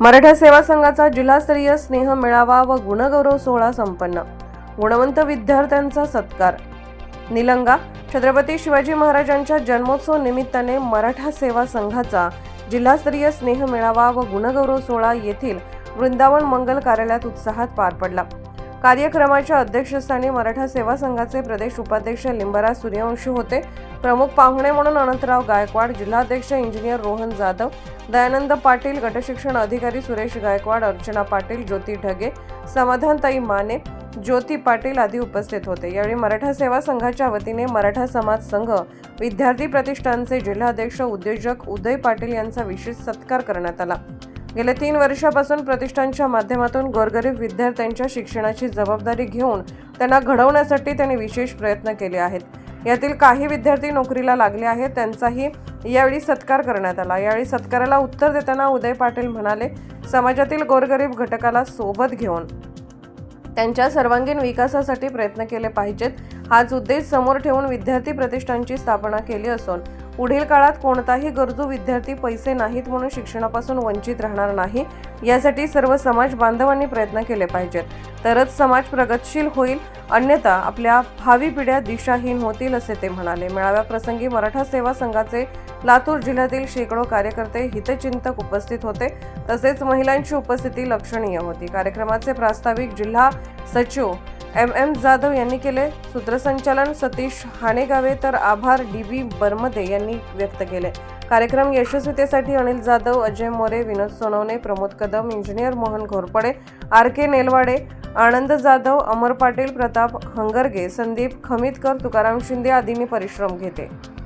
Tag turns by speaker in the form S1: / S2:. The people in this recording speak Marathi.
S1: मराठा सेवा संघाचा जिल्हास्तरीय स्नेह मेळावा व गुणगौरव सोहळा संपन्न. गुणवंत विद्यार्थ्यांचा सत्कार. निलंगा छत्रपती शिवाजी महाराजांच्या जन्मोत्सव निमित्ताने मराठा सेवा संघाचा जिल्हास्तरीय स्नेह मेळावा व गुणगौरव सोहळा येथील वृंदावन मंगल कार्यालयात उत्साहात पार पडला. कार्यक्रमाच्या अध्यक्षस्थानी मराठा सेवा संघाचे प्रदेश उपाध्यक्ष लिंबराज सूर्यवंशी होते. प्रमुख पाहुणे म्हणून अनंतराव गायकवाड जिल्हाध्यक्ष इंजिनियर रोहन जाधव दयानंद पाटील गटशिक्षण अधिकारी सुरेश गायकवाड अर्चना पाटील ज्योती ढगे समाधानताई माने ज्योती पाटील आदी उपस्थित होते. यावेळी मराठा सेवा संघाच्या वतीने मराठा समाज संघ विद्यार्थी प्रतिष्ठानचे जिल्हाध्यक्ष उद्योजक उदय पाटील यांचा विशेष सत्कार करण्यात आला. गेल्या तीन वर्षापासून प्रतिष्ठानच्या माध्यमातून गोरगरीब विद्यार्थ्यांच्या शिक्षणाची जबाबदारी घेऊन त्यांना घडवण्यासाठी त्यांनी विशेष प्रयत्न केले आहेत. यातील काही विद्यार्थी नोकरीला लागले आहेत. त्यांचाही यावेळी सत्कार करण्यात आला. यावेळी सत्काराला उत्तर देताना उदय पाटील म्हणाले समाजातील गोरगरीब घटकाला सोबत घेऊन त्यांच्या सर्वांगीण विकासासाठी प्रयत्न केले पाहिजेत. हाच उद्देश समोर ठेवून विद्यार्थी प्रतिष्ठानची स्थापना केली असून पुढील काळात कोणताही गरजू विद्यार्थी पैसे नाहीत म्हणून शिक्षणापासून वंचित राहणार नाही यासाठी सर्व समाज बांधवांनी प्रयत्न केले पाहिजेत. तरच समाज प्रगतशील होईल अन्यथा आपल्या भावी पिढ्या दिशाहीन होतील असे ते म्हणाले. मेळाव्याप्रसंगी मराठा सेवा संघाचे लातूर जिल्ह्यातील शेकडो कार्यकर्ते हितचिंतक उपस्थित होते. तसेच महिलांची उपस्थिती लक्षणीय होती. कार्यक्रमाचे प्रास्ताविक जिल्हा सचिव एम एम जाधव यांनी केले. सूत्रसंचालन सतीश हाणेगावे तर आभार डी बी बर्मदे यांनी व्यक्त केले. कार्यक्रम यशस्वीतेसाठी Anil Jadhav Ajay More Vinod Sonawane Pramod Kadam engineer Mohan Ghorpade R K Nelwade Anand Jadhav Amar Patil Pratap Hangarge Sandeep Khamitkar Tukaram Shinde आदींनी परिश्रम घेते